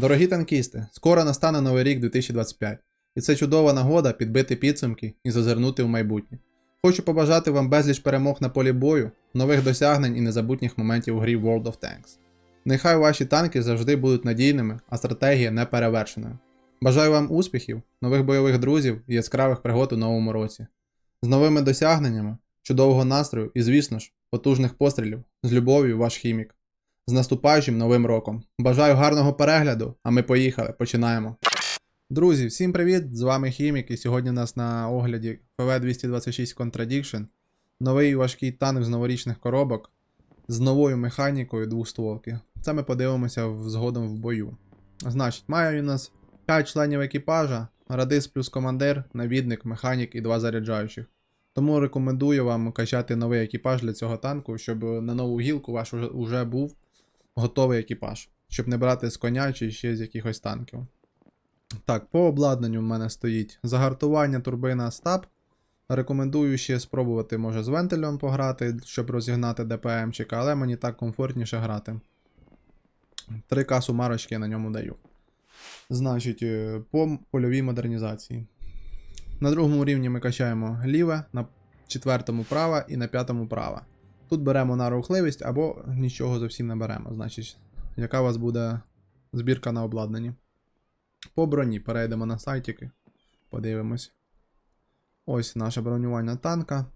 Дорогі танкісти, скоро настане новий рік 2025, і це чудова нагода підбити підсумки і зазирнути в майбутнє. Хочу побажати вам безліч перемог на полі бою, нових досягнень і незабутніх моментів у грі World of Tanks. Нехай ваші танки завжди будуть надійними, а стратегія неперевершеною. Бажаю вам успіхів, нових бойових друзів і яскравих пригод у новому році. З новими досягненнями, чудового настрою і, звісно ж, потужних пострілів. З любов'ю, ваш хімік. З наступаючим новим роком. Бажаю гарного перегляду, а ми поїхали, починаємо. Друзі, всім привіт! З вами Хімік, і сьогодні у нас на огляді ФВ-226 Contradiction. Новий важкий танк з новорічних коробок з новою механікою двостволки. Це ми подивимося згодом в бою. Значить, має у нас 5 членів екіпажа, радис плюс командир, навідник, механік і 2 заряджаючих. Тому рекомендую вам качати новий екіпаж для цього танку, щоб на нову гілку ваш уже був готовий екіпаж, щоб не брати з коня чи ще з якихось танків. Так, по обладнанню в мене стоїть загартування турбина стаб. Рекомендую ще спробувати, може, з вентилем пограти, щоб розігнати ДПМчика, але мені так комфортніше грати. 3К сумарочки я на ньому даю. Значить, е, по польовій модернізації. На другому рівні ми качаємо ліве, на четвертому праве і на п'ятому праве. Тут беремо на рухливість або нічого зовсім не беремо. Значить, яка у вас буде збірка на обладнанні. По броні перейдемо на сайтики. Подивимось. Ось наше бронювання танка.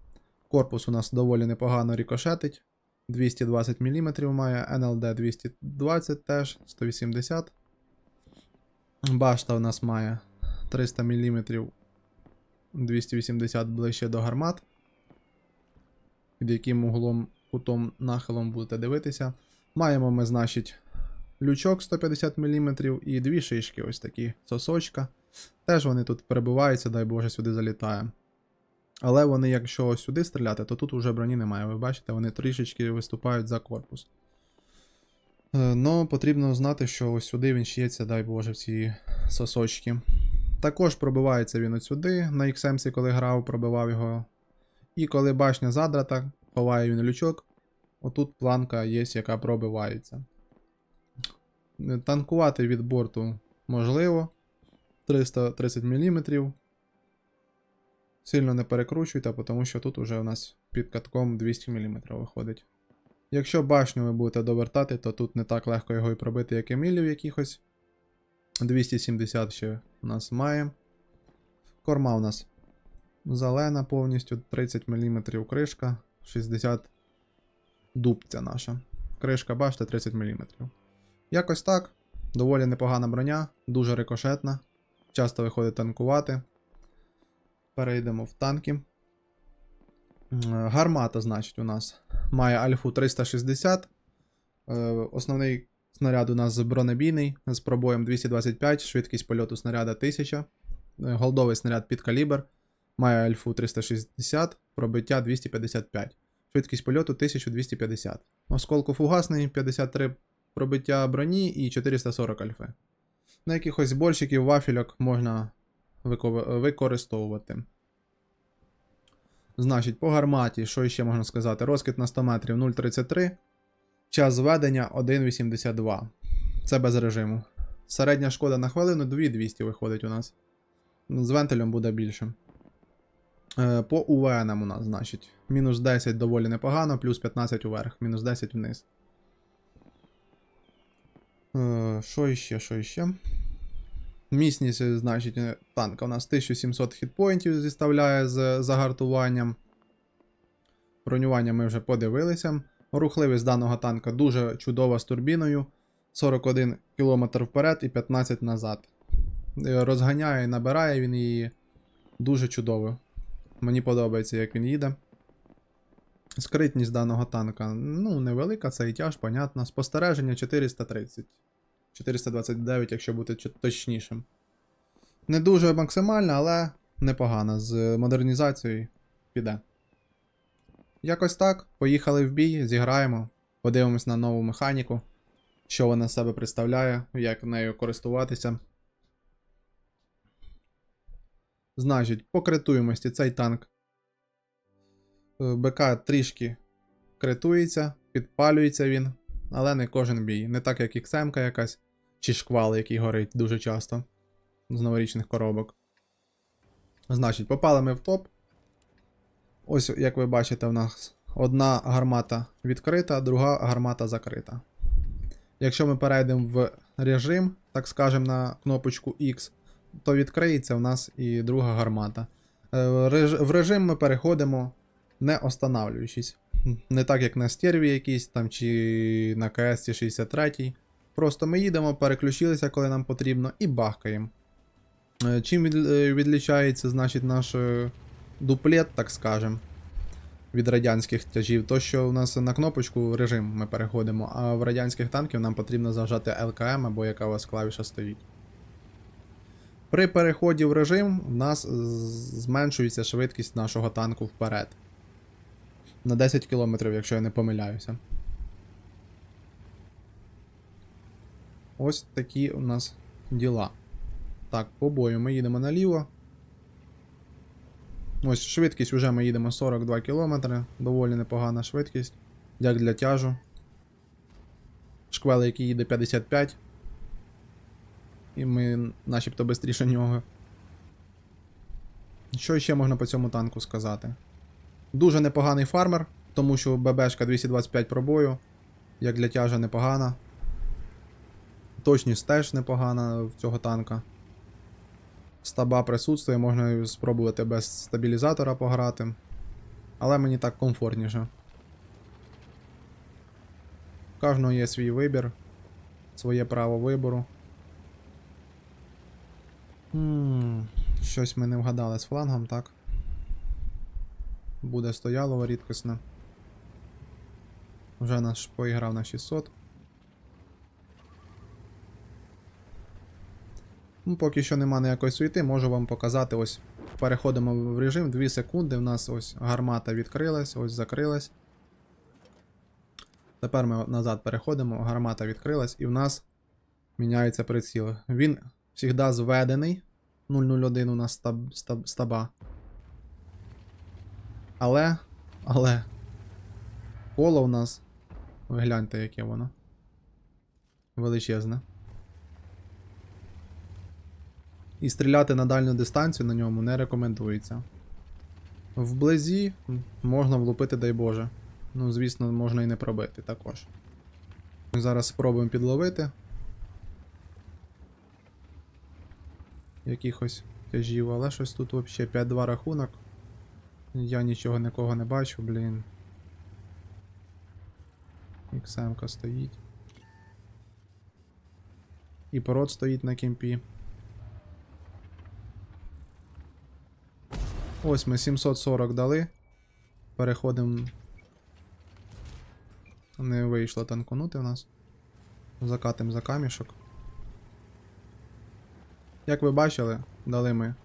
Корпус у нас доволі непогано рікошетить. 220 мм має, НЛД 220 теж, 180. Башта у нас має 300 мм 280 ближче до гармат. Під яким углом кутом нахилом будете дивитися. Маємо ми, значить, лючок 150 мм і дві шишки, ось такі сосочка. Теж вони тут перебуваються, дай Боже, сюди залітає. Але вони, якщо сюди стріляти, то тут уже броні немає. Ви бачите, вони трішечки виступають за корпус. Ну, потрібно знати, що ось сюди він шиється, дай Боже, в ці сосочки. Також пробивається він от сюди. На XM, коли грав, пробивав його. І коли башня задрата, ховає він лючок. Отут планка є, яка пробивається. Танкувати від борту можливо. 330 мм. Сильно не перекручуйте, тому що тут уже у нас під катком 200 мм виходить. Якщо башню ви будете довертати, то тут не так легко його і пробити, як емілів якихось. 270 ще у нас має. Корма у нас зелена повністю, 30 мм кришка, 60 дубця наша. Кришка башта 30 мм. Якось так. Доволі непогана броня, дуже рикошетна. Часто виходить танкувати. Перейдемо в танки. Гармата, значить, у нас має альфу 360. Е, Основний снаряд у нас бронебійний з пробоєм 225, швидкість польоту снаряда 1000. Е, Голдовий снаряд під калібр. Має альфу 360, пробиття 255. Швидкість польоту 1250. Осколку фугасний 53 пробиття броні і 440 альфи. На якихось больщиків вафельок можна використовувати. Значить, по гарматі, що ще можна сказати? Розкид на 100 метрів 0,33. Час зведення 1,82. Це без режиму. Середня шкода на хвилину 2200 виходить у нас. З вентилем буде більше. Е, По УВН у нас, значить. Мінус 10 доволі непогано, плюс 15 уверх, мінус 10 вниз. Е, Що іще, що іще? Міцність, е, значить, танка у нас 1700 хітпоінтів зіставляє з загартуванням. Бронювання ми вже подивилися. Рухливість даного танка дуже чудова з турбіною. 41 км вперед і 15 назад. Розганяє і набирає він її дуже чудово. Мені подобається, як він їде. Скритність даного танка, ну, невелика, це і тяж, понятно. Спостереження 430. 429, якщо бути точнішим. Не дуже максимально, але непогано. З модернізацією піде. Якось так. Поїхали в бій, зіграємо, подивимось на нову механіку, що вона себе представляє, як нею користуватися. Значить, по критуємості цей танк. е, БК трішки критується, підпалюється він, але не кожен бій. Не так як XM якась. Чи шквал, який горить дуже часто з новорічних коробок. Значить, попали ми в топ. Ось, як ви бачите, у нас одна гармата відкрита, друга гармата закрита. Якщо ми перейдемо в режим, так скажемо, на кнопочку X, то відкриється в нас і друга гармата. Е, в режим ми переходимо не останавлюючись. Не так, як на стерві якійсь там чи на КС 63. Просто ми їдемо, переключилися, коли нам потрібно, і бахкаємо. Е, Чим е, відлічається, значить, наш дуплет, так скажем, від радянських тяжів, то що у нас на кнопочку режим ми переходимо, а в радянських танків нам потрібно зажати ЛКМ або яка у вас клавіша стоїть. При переході в режим в нас зменшується швидкість нашого танку вперед. На 10 км, якщо я не помиляюся. Ось такі у нас діла. Так, по бою ми їдемо наліво. Ось швидкість вже ми їдемо 42 км. Доволі непогана швидкість. Як для тяжу. Шквел, який їде 55. І ми начебто швидше нього. Що ще можна по цьому танку сказати? Дуже непоганий фармер, тому що ББшка 225 пробою. Як для тяжа непогана. Точність теж непогана в цього танка. Стаба присутствує, можна спробувати без стабілізатора пограти. Але мені так комфортніше. У кожного є свій вибір, своє право вибору. Щось ми не вгадали з флангом, так? Буде стоялово рідкісне. Вже наш поіграв на 600. Ну, поки що нема ніякої суєти, можу вам показати. Ось переходимо в режим 2 секунди. У нас ось гармата відкрилась, ось закрилась. Тепер ми назад переходимо, гармата відкрилась, і в нас міняється приціл. Він завжди зведений. 001 у нас стаб, стаб, стаба. Але. Але. Коло у нас. Ви гляньте, яке воно. Величезне. І стріляти на дальню дистанцію на ньому не рекомендується. Вблизі можна влупити, дай Боже. Ну, звісно, можна і не пробити також. Зараз спробуємо підловити. Якихось тяжів, але щось тут взагалі 5-2 рахунок. Я нічого нікого не бачу, блін. XM стоїть. І пород стоїть на кемпі. Ось ми 740 дали. Переходимо. Не вийшло танкунути в нас. Закатим за камішок. Як ви бачили, дали ми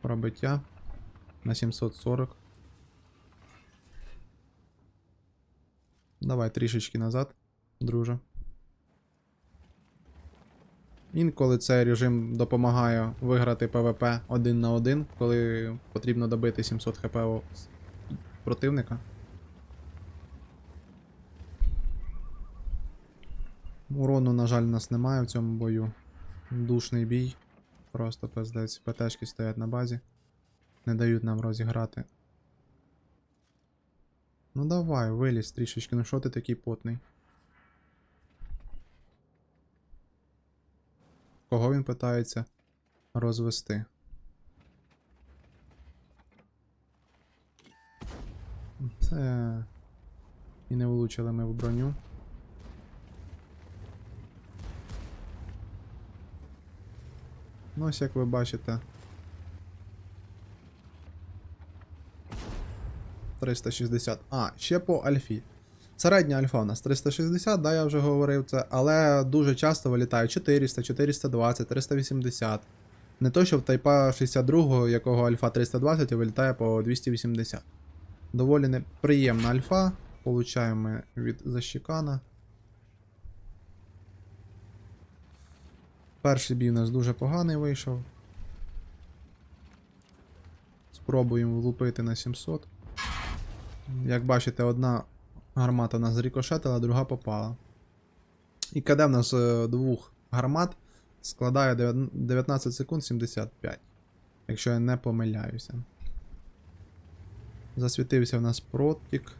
пробиття на 740. Давай трішечки назад, друже. Інколи цей режим допомагає виграти ПВП один на один, коли потрібно добити 700 хп противника. Урону, на жаль, нас немає в цьому бою. Душний бій. Просто пиздець. ПТшки стоять на базі. Не дають нам розіграти. Ну давай, вилізь трішечки, ну що ти такий потний? Кого він питається розвести? Це. І не влучили ми в броню. Ну, ось як ви бачите. 360. А, ще по альфі. Середня альфа у нас 360, да, я вже говорив це, але дуже часто вилітає 400, 420, 380. Не то, що в Тайпа 62, якого альфа 320 вилітає по 280. Доволі неприємна альфа. Получаємо від защікана. Перший бій у нас дуже поганий вийшов. Спробуємо влупити на 700. Як бачите, одна гармата нас зрікошетила, друга попала. І КД в нас е, двох гармат складає 19 секунд 75. Якщо я не помиляюся. Засвітився в нас протік.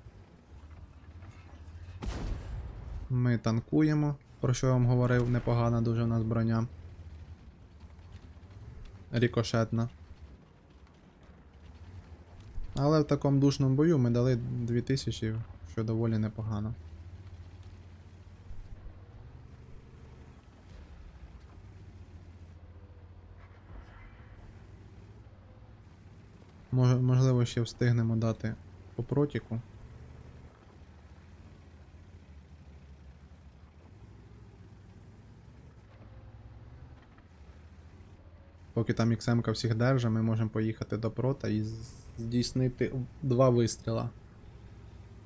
Ми танкуємо, про що я вам говорив, непогана дуже в нас броня. Рікошетна. Але в такому душному бою ми дали 2000, що доволі непогано. Можливо, ще встигнемо дати по протіку. Поки там XM всіх держа, ми можемо поїхати до прота і здійснити два вистріла.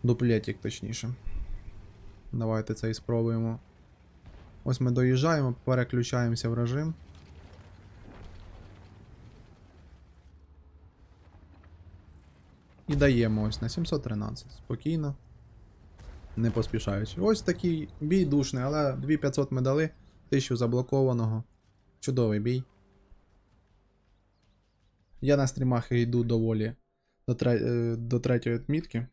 Дуплетик, точніше. Давайте це і спробуємо. Ось ми доїжджаємо, переключаємося в режим. І даємо ось на 713. Спокійно. Не поспішаючи. Ось такий бій душний, але 2500 ми дали, 1000 заблокованого. Чудовий бій. Я на стрімах йду доволі до, тре... е, до третьої отмітки.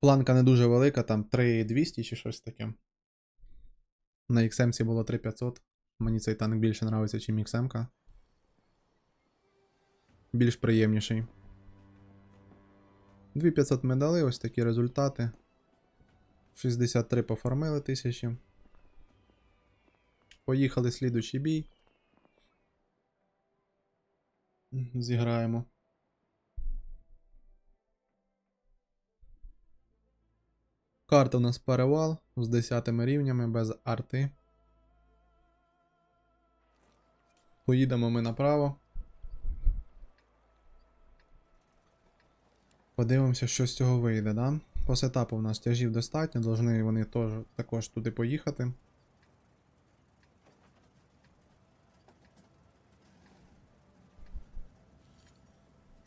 Планка не дуже велика, там 3200 чи щось таке. На XM було 3500. Мені цей танк більше нравиться, ніж XM. Більш приємніший. 2500 ми дали, ось такі результати. 63 пофармили тисячі. Поїхали слідучий бій. Зіграємо. Карта у нас перевал з 10 рівнями без арти. Поїдемо ми направо. Подивимося, що з цього вийде, да? По сетапу в нас тяжів достатньо, должны вони теж, також туди поїхати.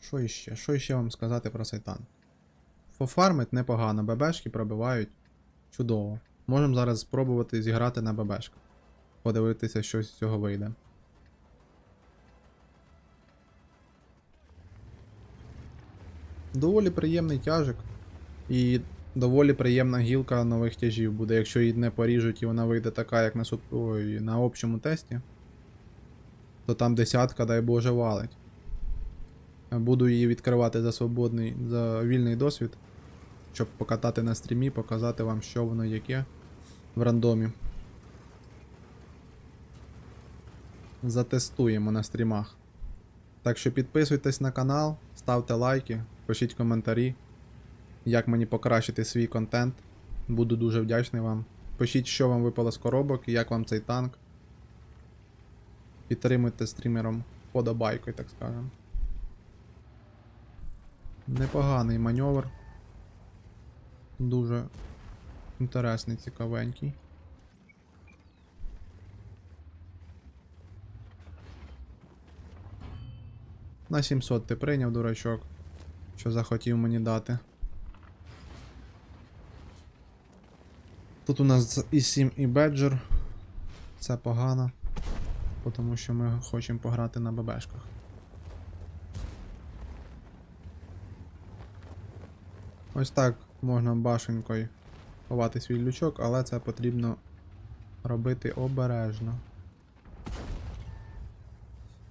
Що іще? Що іще вам сказати про цей танк? Пофармить непогано, ББшки пробивають чудово. Можемо зараз спробувати зіграти на ББшках. Подивитися, що з цього вийде. Доволі приємний тяжик. І доволі приємна гілка нових тяжів буде, якщо її не поріжуть і вона вийде така, як на, суп... Ой, на общому тесті. То там десятка, дай Боже, валить. Буду її відкривати за свободний, за вільний досвід, щоб покатати на стрімі, показати вам, що воно яке в рандомі. Затестуємо на стрімах. Так що підписуйтесь на канал, ставте лайки, пишіть коментарі, як мені покращити свій контент. Буду дуже вдячний вам. Пишіть, що вам випало з коробок і як вам цей танк. Підтримуйте стрімером подобайкою, так скажемо. Непоганий маневр. Дуже інтересний, цікавенький. На 700 ти прийняв, дурачок, що захотів мені дати. Тут у нас і 7 і Беджер. Це погано. Тому що ми хочемо пограти на ББшках. Ось так можна башенькою ховати свій лючок, але це потрібно робити обережно.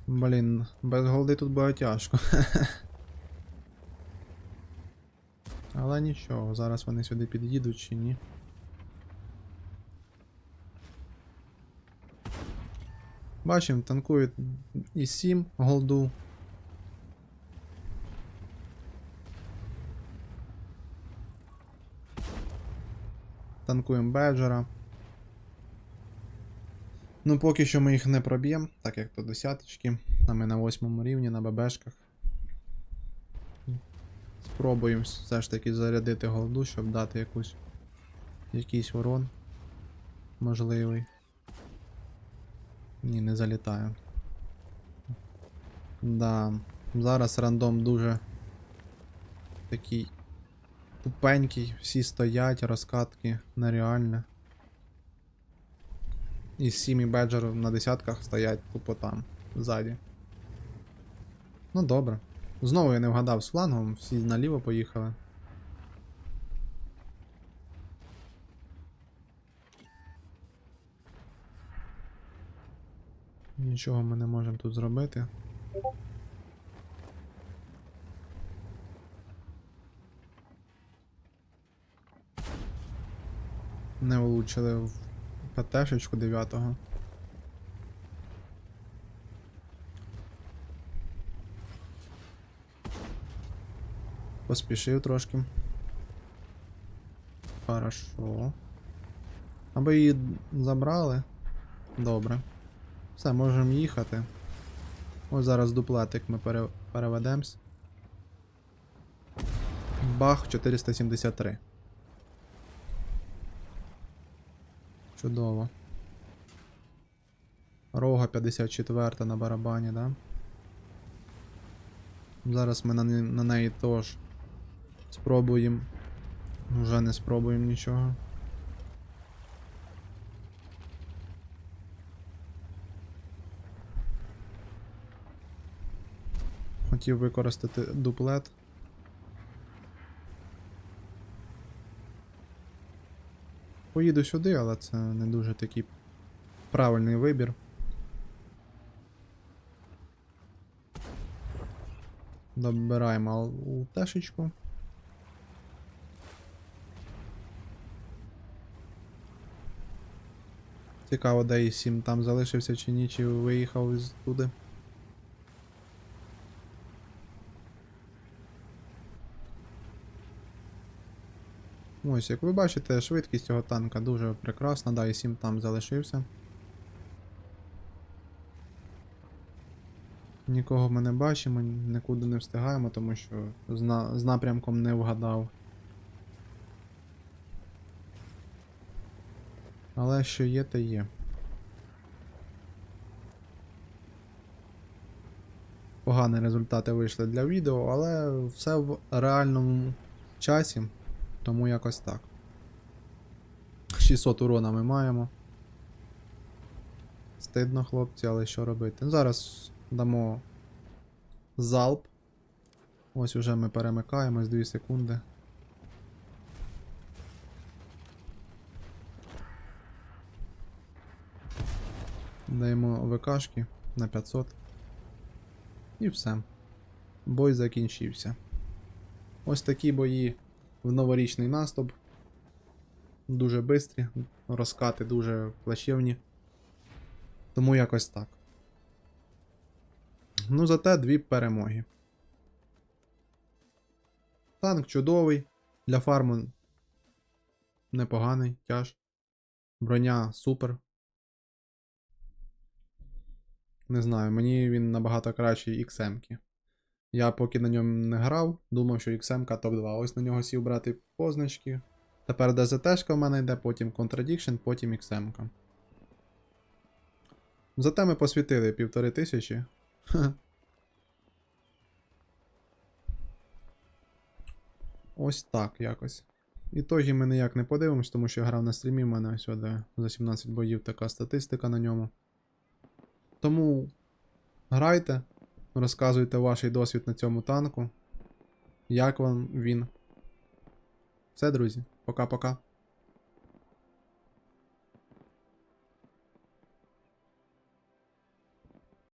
Блін, без голди тут буде тяжко. Але нічого, зараз вони сюди під'їдуть чи ні. Бачимо, танкують і 7 голду. Танкуємо беджера. Ну, поки що ми їх не проб'ємо, так як то десяточки, а ми на восьмому рівні на ББшках. Спробуємо все ж таки зарядити голду, щоб дати якусь якийсь урон. Можливий. Ні, не залітаю. Да. Зараз рандом дуже такий Тупенький, всі стоять, розкатки нереальне. І сімі беджер на десятках стоять тупо там, ззаді. Ну добре. Знову я не вгадав з флангом, всі наліво поїхали. Нічого ми не можемо тут зробити. Не влучили в ПТшечку 9-го. Поспішив трошки. Хорошо. Аби її забрали. Добре. Все, можемо їхати. Ось зараз дуплетик ми пере... переведемось. Бах 473. Чудово. Рога 54 на барабані, да? Зараз ми на, не- на неї теж спробуємо. Вже не спробуємо нічого. Хотів використати дуплет. Поїду сюди, але це не дуже такий правильний вибір. Добираємо ЛТшечку. Цікаво, де і 7 там залишився чи ні, чи виїхав туди. Ось, як ви бачите, швидкість цього танка дуже прекрасна, да, і 7 там залишився. Нікого ми не бачимо, нікуди не встигаємо, тому що з, на... з напрямком не вгадав. Але що є, те є. Погані результати вийшли для відео, але все в реальному часі, тому якось так. 600 урона ми маємо. Стидно, хлопці, але що робити? Зараз дамо залп. Ось уже ми перемикаємось 2 секунди. Даємо ВКшки на 500. І все. Бой закінчився. Ось такі бої в новорічний наступ. Дуже бистрі, розкати дуже плачевні. Тому якось так. Ну, зате дві перемоги. Танк чудовий. Для фарму непоганий, тяж. Броня супер. Не знаю, мені він набагато кращий XM. Я поки на ньому не грав, думав, що XM топ-2. Ось на нього сів брати позначки. Тепер ДЗТ в мене йде, потім Contradiction, потім XM. -ка. Зате ми посвітили півтори тисячі. Ось так якось. Ітоги ми ніяк не подивимось, тому що я грав на стрімі, в мене сюди за 17 боїв така статистика на ньому. Тому грайте, розказуйте ваш досвід на цьому танку. Як вам він? Все, друзі, пока-пока.